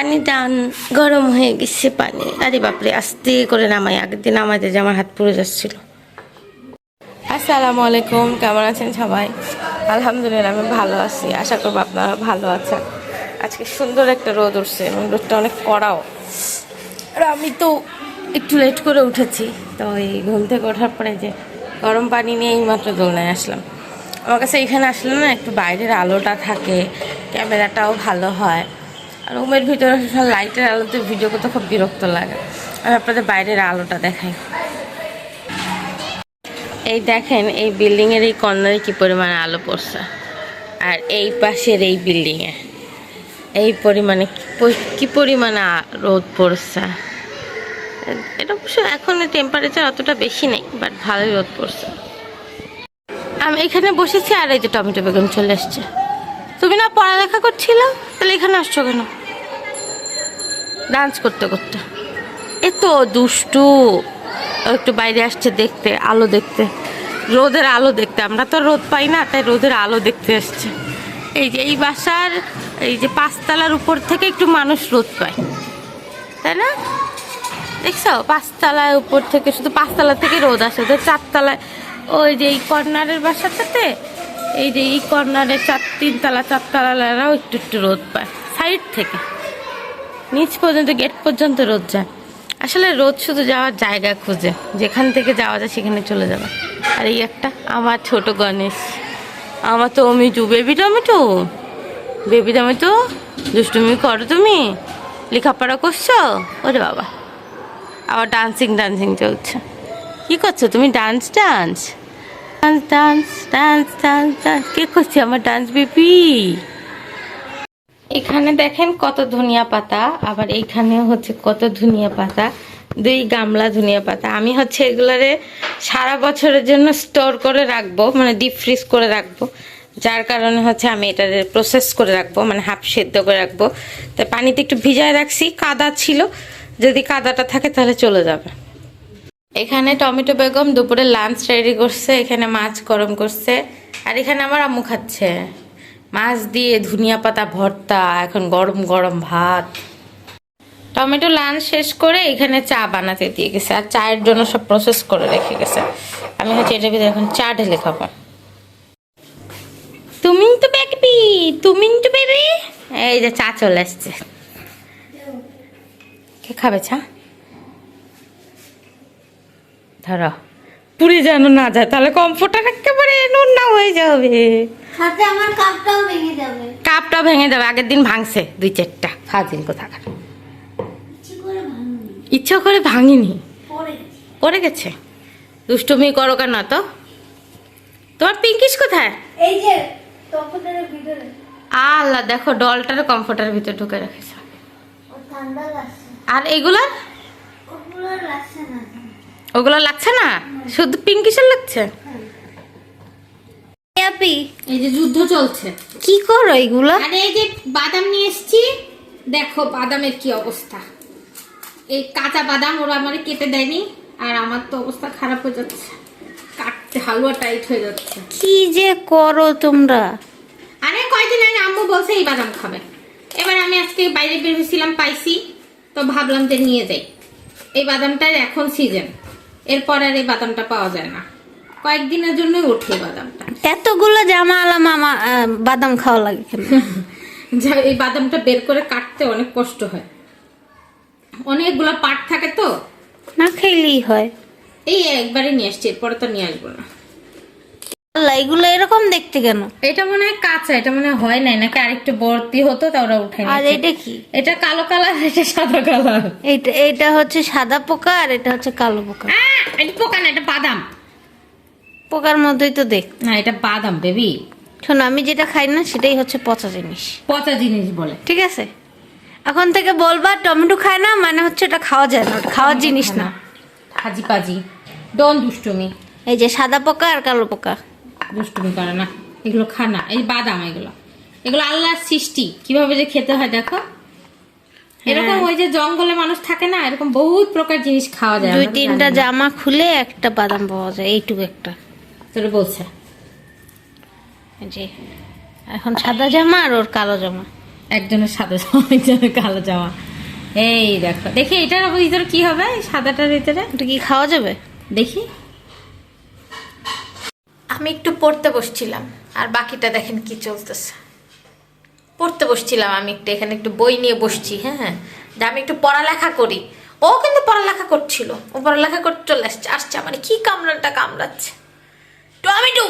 পানি ডান গরম হয়ে গেছে পানি। আরে বাপরে, আস্তে করে নামাই। আগের দিন নামাইতে যে আমার হাত পুড়ে যাচ্ছিল। আসসালামু আলাইকুম, কেমন আছেন সবাই? আলহামদুলিল্লাহ, আমি ভালো আছি। আশা করব আপনারা ভালো আছেন। আজকে সুন্দর একটা রোদ উঠছে এবং রোদটা অনেক কড়াও। আর আমি তো একটু লেট করে উঠেছি। তো এই ঘুম থেকে ওঠার পরে যে গরম পানি নিয়ে এই মাত্র দোলনায় আসলাম। আমার কাছে এখানে আসলে না একটু বাইরের আলোটা থাকে, ক্যামেরাটাও ভালো হয়। আর রুমের ভিতরে লাইটের আলোতে ভিডিও করতে খুব বিরক্ত লাগে। আমি আপনাদের বাইরের আলোটা দেখাই। এই দেখেন, এই বিল্ডিং এর এই কর্নারে কি পরিমাণে আলো পড়ছে। আর এই পাশের এই বিল্ডিং এ এই পরিমাণে কি পরি- পরিমাণে রোদ পড়ছে। এটা অবশ্য এখন টেম্পারেচার অতটা বেশি নেই বাট ভালোই রোদ পড়ছে। আমি এখানে বসেছি আর এই যে টমেটো বেগুন চলে এসছে। তুমি না পড়ালেখা করছিল? তাহলে এখানে আসছো কেন? ডান্স করতে করতে। এ তো দুষ্টু। একটু বাইরে আসছে দেখতে, আলো দেখতে। রোদের আলো দেখতে। আমরা তো রোদ পাই না, তাই রোদের আলো দেখতে আসছে। এই যে, এই বাসার, এই যে পাঁচতলার উপর থেকে একটু মানুষ রোদ পায়। তাই না? দেখছ? পাঁচতলায় উপর থেকে, শুধু পাঁচতলা থেকে রোদ আসে। তো চারতলায়, ওই যে এই কর্নারের বাসাটাতে, এই যে এই কর্নারের চার, তিনতলা চারতলারাও একটু একটু রোদ পায়। সাইড থেকে। নিচ পর্যন্ত, গেট পর্যন্ত রোদ যায়। আসলে রোদ শুধু যাওয়ার জায়গা খুঁজে। যেখান থেকে যাওয়া যায় সেখানে চলে যাবে আর এই একটা, আমার ছোট গণেশ। আমার তো অমিটু, বেবি টমেটো। বেবি টমেটো, দুষ্টুমি করো তুমি। লেখাপড়া করছ? ওরে বাবা। আবার ডান্সিং ডান্সিং চলছে। কি করছ তুমি? Dance dance dance dance dance dance dance কে করছে আমার ডান্স বেবি এখানে দেখেন কত ধনিয়া পাতা, আবার এইখানেও হচ্ছে কত ধনিয়া পাতা, দুই গামলা ধনিয়া পাতা। আমি হচ্ছে এগুলারে সারা বছরের জন্য স্টোর করে রাখব মানে ডিপ ফ্রিজ করে রাখব। যার কারণে হচ্ছে আমি এটা প্রসেস করে রাখব মানে হাফ সেদ্ধ করে রাখব। তো পানিতে একটু ভিজায় রাখছি, কাদা ছিল। যদি কাদাটা থাকে তাহলে চলে যাবে। এখানে টমেটো বেগম দুপুরে লাঞ্চ রেডি করছে, এখানে মাছ গরম করছে, আর এখানে আমার আম্মু খাচ্ছে। মাছ দিয়ে ধনিয়া পাতা ভর্তা, এখন গরম গরম ভাত। টমেটো লাঞ্চ শেষ করে এখানে চা বানাতে দিয়ে গেছে, আর চায়ের জন্য সব প্রসেস করে রেখে গেছে। আমি হচ্ছে এটা ভিতরে এখন চা ঢেলে খাব। তুমি তো বেবি তুমি তো বেবি। এই যে চা চলে আসছে। কে খাবে চা? ধরো। পুরি যেন না যায় তাহলে কমফোর্টার একেবারে নুন না হয়ে যাবে। সাথে আমার কাপটাও ভেঙে যাবে। কাপটা ভেঙে যাবে আগের দিন ভাঙছে দুই চারটা ফাজিল কোথাকার। ইচ্ছে করে ভাঙনি। ইচ্ছা করে ভাঙিনি। পড়ে গেছে। দুষ্টুমি করো কেন তো তোমার পিঙ্কিস কোথায়? এই যে ভিতরে। আল্লাহ দেখো ডলটার কমফোর্টারের ভিতরে ঢুকে রেখেছে। আর ওগুলো লাগছে না। ওগুলো লাগছে না? শুধু পিঙ্কিশের লাগছে? এই যে যুদ্ধ চলছে। কি করো এগুলো? আরে এই যে বাদাম নিয়ে এসেছি দেখো বাদামের কি অবস্থা। এই কাঁচা বাদাম ওরা আমারে কেটে দেয়নি আর আমার তো অবস্থা খারাপ হয়ে যাচ্ছে। কাটতে হালুয়া টাইট হয়ে যাচ্ছে। কি যে করো তোমরা? আরে কয়দিন আগে আম্মু বলছে এই বাদাম খাবে। এবার আমি আজকে বাইরে বের হয়েছিলাম পাইছি তো ভাবলাম যে নিয়ে যাই। এই বাদামটার এখন সিজন এরপর আর এই বাদামটা পাওয়া যায় না। কয়েকদিনের জন্য ওঠে এই বাদামটা। এতগুলো জামা আলাম মামা বাদাম খাওয়া লাগে কেন? যা এই বাদামটা বের করে কাটতে অনেক কষ্ট হয়। অনেকগুলো পাট থাকে তো। না খেলেই হয়। এই একবারে নিয়ে আসছি এরপরে তো নিয়ে আসব না। আল্লাহ, এগুলো এরকম দেখতে কেন? এটা মনে হয় কাঁচা এটা মনে হয় নাই নাকি আরেকটু ভর্তি হতো তা ওরা উঠে আর। এটা কি? এটা কালো কালার এটা সাদা কালার। এইটা এটা হচ্ছে সাদা পোকা আর এটা হচ্ছে কালো পোকা। এটা পোকা না এটা বাদাম। পোকার মধ্যেই তো দেখ। না এটা বাদাম বেবি। শোনো আমি যেটা খাই না সেটাই হচ্ছে পচা জিনিস। পচা জিনিস বলে। ঠিক আছে? এখন থেকে বলবা টমেটো খায় না মানে হচ্ছে এটা খাওয়া যায় না খাওয়ার জিনিস না। হাজি পাজি। ডন দুষ্টুমি। এই যে সাদা পোকা আর কালো পোকা। দুষ্টুমি করে না। এগুলো খা না। এই বাদাম এগুলো। এগুলো আল্লাহর সৃষ্টি। কীভাবে যে খেতে হয় দেখো? এরকম ওই যে জঙ্গলে মানুষ থাকে না এরকম বহুত প্রকার জিনিস খাওয়া যায়। দুই তিনটা জামা খুলে একটা বাদাম পাওয়া যায় এইটুকু একটা। তোরে বলছে। যে এখন সাদা জামা আর ওর কালো জামা। একজনের সাদা জামা একজনের কালো জামা। এই দেখো। দেখি এটার ভিতরে কি হবে সাদাটার ভিতরে? এটা কি খাওয়া যাবে? দেখি। আমি একটু পড়তে বসছিলাম। আর বাকিটা দেখেন কি চলতেছে। পড়তে বসছিলাম আমি একটু এখানে একটু বই নিয়ে বসছি হ্যাঁ হ্যাঁ। যে আমি একটু পড়ালেখা করি। ও কিন্তু পড়ালেখা করছিল। ও পড়ালেখা করতে চলে আসছে আসছে আমার। কি কামড়াটা কামড়াচ্ছে। টমেটো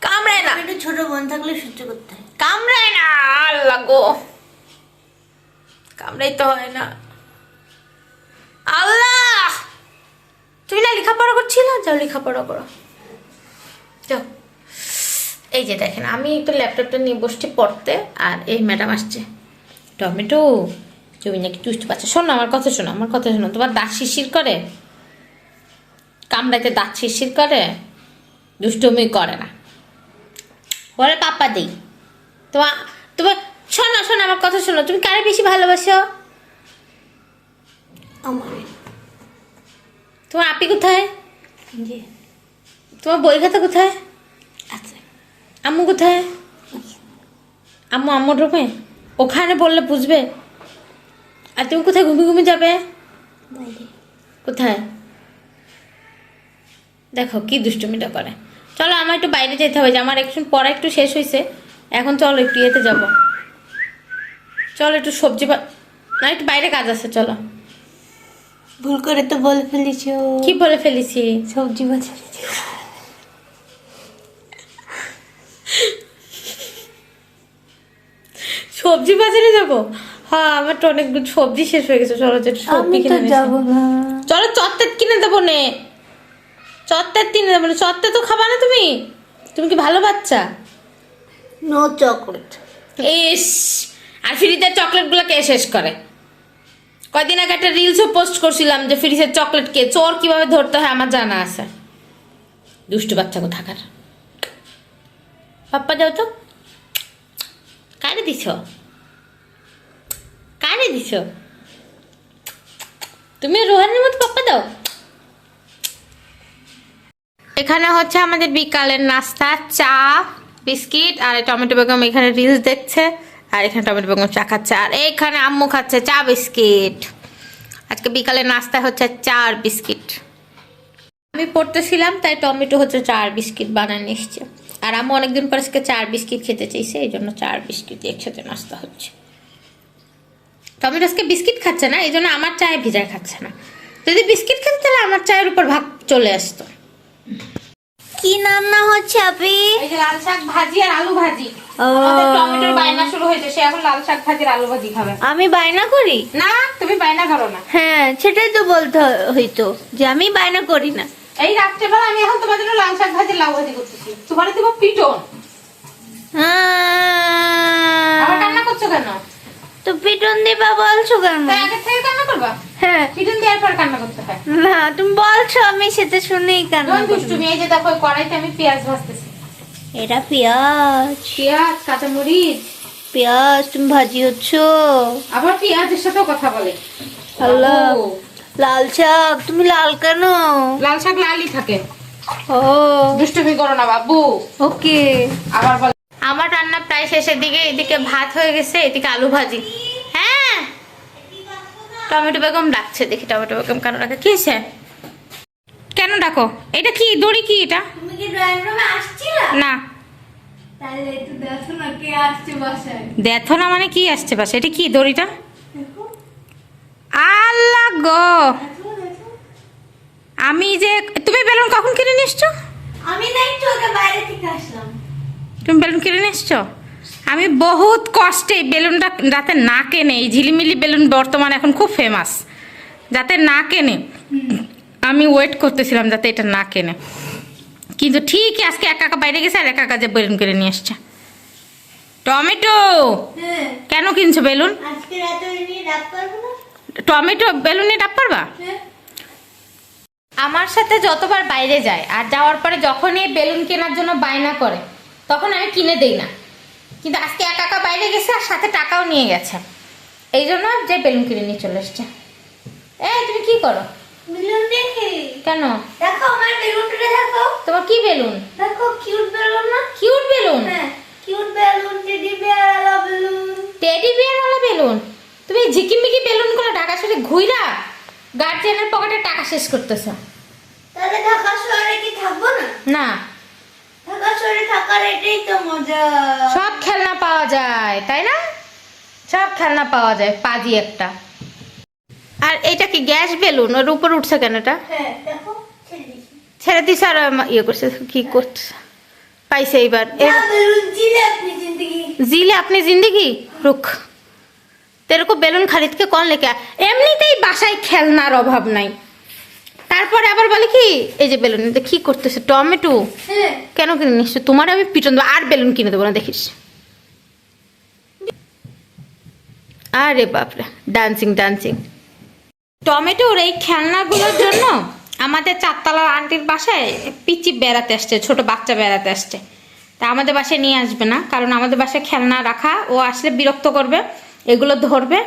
কামড়ায় না। একটু ছোট বোন থাকলে সহ্য করতে হয়। কামড়ায় না আল্লাহ গো। কামড়াই তো হয় না। আল্লাহ! তুমি না লেখাপড়া করছিল? যাও লেখাপড়া করো। যাও এই যে দেখেন আমি একটু ল্যাপটপটা নিয়ে বসছি পড়তে আর এই ম্যাডাম আসছে। টমেটো তুমি নাকি টুইস্ট পাচ্ছ? শোনো আমার কথা শোনো আমার কথা শোনো। তোমার দাঁত শিরশির করে? কামড়াইতে দাঁত শিরশির করে? দুষ্টুমি করে না। বলে পাপ্পা দেই। তোমার তোমার শোনো শোনো আমার কথা শোনো। তুমি কারে বেশি ভালোবাসো? আমার। তোমার আপি কোথায়? জি তোমার বই খাতা কোথায়? আছে। আম্মু কোথায়? আম্মু আম্মুর রুমে? ওখানে বললে বুঝবে। আর তুমি কোথায় ঘুমিয়ে ঘুমিয়ে যাবে? কোথায়? দেখো কি দুষ্টুমিটা করে। চলো আমার একটু বাইরে যেতে হবে। যে আমার একটু পড়া একটু শেষ হয়েছে। এখন চলো একটু ইয়েতে যাব। চলো একটু সবজি না একটু বাইরে কাজ আছে চলো। ভুল করে তো বলে ফেলেছ। কি বলে ফেলেছি? সবজি বাজারে সবজি বাজারে যাব? হ্যাঁ আমার তো অনেক সবজি শেষ হয়ে গেছে। চলো সবজি কিনে। যাব চলো চত্তের কিনে দেবো নে। কিনে দেবো নে। তো খাবা না তুমি? তুমি কি ভালো বাচ্চা? নো চকলেট ইস আর চকলেটগুলো কে শেষ করে? কয়দিন আগে একটা রিলসও পোস্ট করছিলাম যে ফ্রিজের চকলেট কে চোর কীভাবে ধরতে হয় আমার জানা আছে। দুষ্টু বাচ্চা কোথাকার পাপ্পা যাও তো। কারে দিছ? কারে দিছ? তুমি রোহানের মতো পাপ্পা দাও। এখানে হচ্ছে আমাদের বিকালের নাস্তা, চা, বিস্কিট আর টমেটো বেগম এখানে রিলস দেখছে আর এখানে টমেটো বেগম চা খাচ্ছে আর এখানে আম্মু খাচ্ছে চা, বিস্কিট। আজকে বিকালের নাস্তা হচ্ছে চা আর বিস্কিট। আমি পড়তেছিলাম তাই টমেটো হচ্ছে চা আর বিস্কিট বানায় নিয়ে এসছে। আর আম্মু অনেকদিন পর আজকে চা আর বিস্কিট খেতে চাইছে এই জন্য চা আর বিস্কিট একসাথে নাস্তা হচ্ছে। টমেটো আজকে বিস্কিট খাচ্ছে না এই জন্য আমার চায়ে ভিজায় খাচ্ছে না। যদি বিস্কিট খেতে তাহলে আমার চায়ের উপর ভাগ চলে আসতো। কি রান্না হচ্ছে আপি? এই যে লাল শাক ভাজি আর আলু ভাজি। ও। আমাদের টমেটোর বায়না শুরু হয়েছে সে এখন লাল শাক ভাজির আলু ভাজি খাবে। আমি বায়না করি? না তুমি বায়না করো না। হ্যাঁ সেটাই তো বলতে হইতো যে আমি বায়না করি না। এই রাত্রেবেলা আমি এখন তোমার জন্য লাল শাক ভাজির লাউ ভাজি করতেছি। তোমার দিব পিটন। আবার আহ, কান্না করছ কেন? তো পিটন দিবা বলছো কেন? আগে থেকে কান্না করবা? হ্যাঁ। পিটন দেওয়ার পর কান্না করতে হয়। না তুমি বলছো আমি সেটা শুনেই কেন এই যে দেখো ওই কড়াইতে আমি পেঁয়াজ ভাজতেছি। এটা পেঁয়াজ। পেঁয়াজ কাঁচামরিচ। পেঁয়াজ তুমি ভাজি হচ্ছ। আবার পেঁয়াজের সাথেও কথা বলে। আল্লাহ। লাল শাক। তুমি লাল কেন? লাল শাক লালই থাকে। ও। দুষ্টুমি করো না বাবু। ওকে। আবার বলে। আমার রান্না প্রায় শেষের দিকে এদিকে ভাত হয়ে গেছে এদিকে আলু ভাজি। হ্যাঁ? টমেটো বেগম ডাকছে দেখি টমেটো বেগম কেন ডাকে। কি হয়েছে কেন ডাকো? এটা কি? দড়ি কি এটা? তুমি কি ড্রয়িং রুমে আসছিলা? না। দেখো না কে আসছে বাসায়। দেখো না মানে কি আসছে পাশে এটা কি দড়িটা? গো। আমি যে তুমি বেলুন কখন কিনে নিয়ে আমি না একটু আগে বাইরে থেকে আসলাম। তুমি বেলুন কিনে নিয়ে আমি বহুত কষ্টে বেলুনটা যাতে না কেনে এই ঝিলিমিলি বেলুন বর্তমানে এখন খুব ফেমাস যাতে না কেনে। আমি ওয়েট করতেছিলাম যাতে এটা না কেনে। কিন্তু ঠিকই আজকে একা একা বাইরে গেছে আর একা যে বেলুন কিনে নিয়ে এসছে। টমেটো! হ্যাঁ। কেন কিনছো বেলুন? আজকে রাতে ডাক পারব না? টমেটো বেলুন ডাব পারবা? হ্যাঁ। আমার সাথে যতবার বাইরে যায় আর যাওয়ার পরে যখনই বেলুন কেনার জন্য বায়না করে তখন আমি কিনে দেই না। কিন্তু আজকে একা একা বাইরে গেছে আর সাথে টাকাও নিয়ে গেছে। এই জন্য যে বেলুন কিনে নিয়ে চলে এসছে। এই তুমি কি করো? বেলুন দেখি। কেন? দেখো আমার বেলুনটা দেখো। তোমার কি বেলুন? দেখো কিউট বেলুন না? Cute balloon? হ্যাঁ cute balloon teddy bear balloon. Teddy bear হলো বেলুন? তুমি ঝিকিমিকি বেলুন করে ঢাকা শুধু ঘুইরা গার্জিয়ানের পকেটে টাকা শেষ করতেছ। তাহলে ঢাকা শহরে কি থাকব না? না। ঢাকা শহরে থাকার এটাই তো মজা। সব খেলনা পাওয়া যায় তাই না? সব খেলনা পাওয়া যায় পাজি একটা। আর এটা কি গ্যাস বেলুন? ওর উপর উঠছে কেন এটা? হ্যাঁ দেখো ছেড়ে দিছি। আর ইয়ে করছে কি করছে? পাইছে এইবার। জিলে আপনি জিন্দগি? রুখ। তেরে কো বেলুন খরিদ কে কোন আয়া? এমনিতেই বাসায় খেলনার অভাব নাই। তারপরে আবার বলে কি এই যে বেলুন কি করতেছে? টমেটো? হ্যাঁ। কেন কিনে নিচ্ছ তোমার আমি পিটন দেবো আর বেলুন কিনে দেবো না দেখিস। আরে বাপরে ডান্সিং ডান্সিং টমেটোর এই খেলনাগুলোর জন্য আমাদের চারতলার আন্টির বাসায় পিচি বেড়াতে আসছে ছোট বাচ্চা বেড়াতে আসছে। তা আমাদের বাসায় নিয়ে আসবে না কারণ আমাদের বাসায় খেলনা রাখা ও আসলে বিরক্ত করবে। এগুলো ধরবে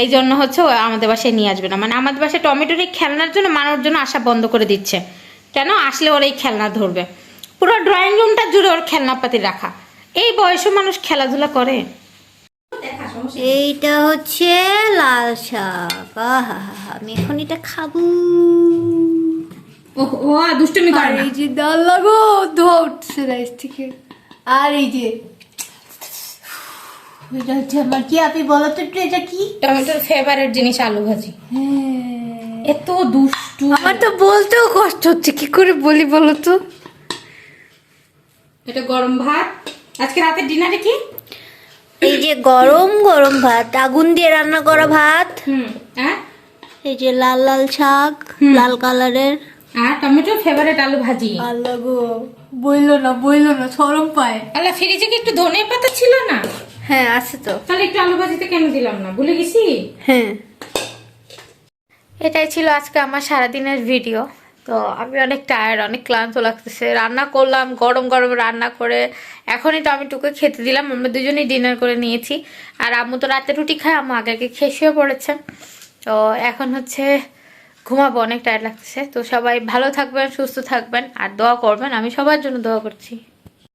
এই জন্য হচ্ছে ও আমাদের বাসায় নিয়ে আসবে না। মানে আমাদের বাসায় টমেটোর এই খেলনার জন্য মানুষ জন্য আসা বন্ধ করে দিচ্ছে। কেন? আসলে ওর এই খেলনা ধরবে। পুরো ড্রয়িং রুমটা জুড়ে ওর খেলনাপাতি রাখা। এই বয়সে মানুষ খেলাধুলা করে? এইটা হচ্ছে লাল শাক। আহা আমি এখন এটা খাব। ও ও দুষ্টুমি আর এই যে ডাল লাগো ধোয়া উঠছে রাইস থেকে। আর এই যে এটা হচ্ছে আমার কি আপনি বলো তো একটু এটা কি? টমেটোর ফেভারিট জিনিস আলু ভাজি। হ্যাঁ। এত দুষ্টু। আমার তো বলতেও কষ্ট হচ্ছে কি করে বলি বলো তো? এটা গরম ভাত। আজকে রাতের ডিনারে কি? এই যে গরম গরম ভাত। আগুন দিয়ে রান্না করা ভাত। হুম হ্যাঁ? এই যে লাল লাল শাক লাল কালারের। আর টমেটোর ফেভারিট আলু ভাজি। আর লাগো বইলো না বইলো না সরম পায়। আল্লাহ ফ্রিজে কি একটু ধনে পাতা ছিল না? হ্যাঁ আছে তো। তাহলে একটু আলু ভাজিতে কেন দিলাম না? ভুলে গেছি? হ্যাঁ। এটাই ছিল আজকে আমার সারাদিনের ভিডিও। তো আমি অনেক টায়ার্ড অনেক ক্লান্ত লাগতেছে। রান্না করলাম গরম গরম রান্না করে। এখনই তো আমি টুকে খেতে দিলাম। আমরা দুজনেই ডিনার করে নিয়েছি। আর আম্মু তো রাতে রুটি খায় আম্মু আগে আগে খেয়ে শুয়ে পড়েছে। তো এখন হচ্ছে ঘুমাবো অনেক টায়ার্ড লাগতেছে। তো সবাই ভালো থাকবেন সুস্থ থাকবেন আর দোয়া করবেন। আমি সবার জন্য দোয়া করছি।